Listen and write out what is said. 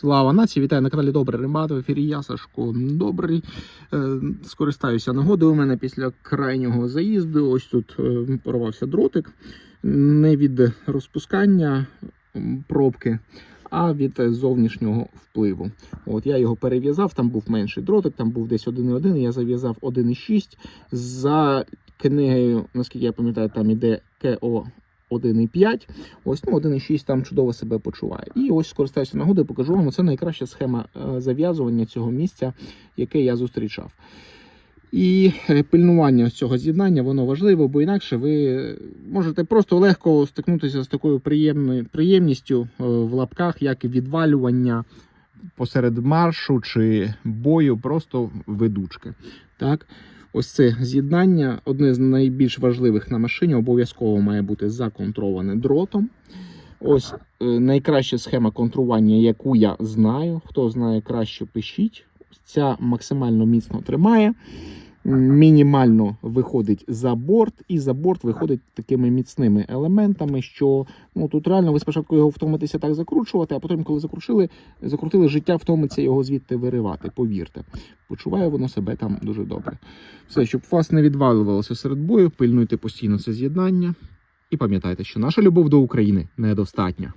Слава нації! Вітаю на каналі Добрий Ремат. В ефірі я Сашко Добрий. Е, Скористаюся нагодою. У мене після крайнього заїзду. Ось тут е, порвався дротик. Не від розпускання пробки, а від зовнішнього впливу. От я його перев'язав, там був менший дротик, там був десь 1,1, я зав'язав 1,6. За книгою, наскільки я пам'ятаю, там іде КО 1,5. Ось ну 1,6 там чудово себе почуває. І ось скористаюся нагодою, покажу вам. Це найкраща схема е, зав'язування цього місця, яке я зустрічав. І е, пильнування цього з'єднання воно важливо, бо інакше ви можете просто легко стикнутися з такою приємною приємністю е, в лапках, як відвалювання посеред маршу чи бою, просто ведучки. Так, ось це з'єднання одне з найбільш важливих на машині, обов'язково має бути законтроване дротом. Ось е, найкраща схема контрування, яку я знаю. Хто знає краще, пишіть. Ця максимально міцно тримає, мінімально виходить за борт, і за борт виходить такими міцними елементами, що ну тут реально ви спочатку його втомитеся так закручувати, а потім, коли закрутили, закрутили життя, втомиться його звідти виривати. Повірте, почуває воно себе там дуже добре. Все, щоб вас не відвалювалося серед бою, пильнуйте постійно це з'єднання. І пам'ятайте, що наша любов до України недостатня.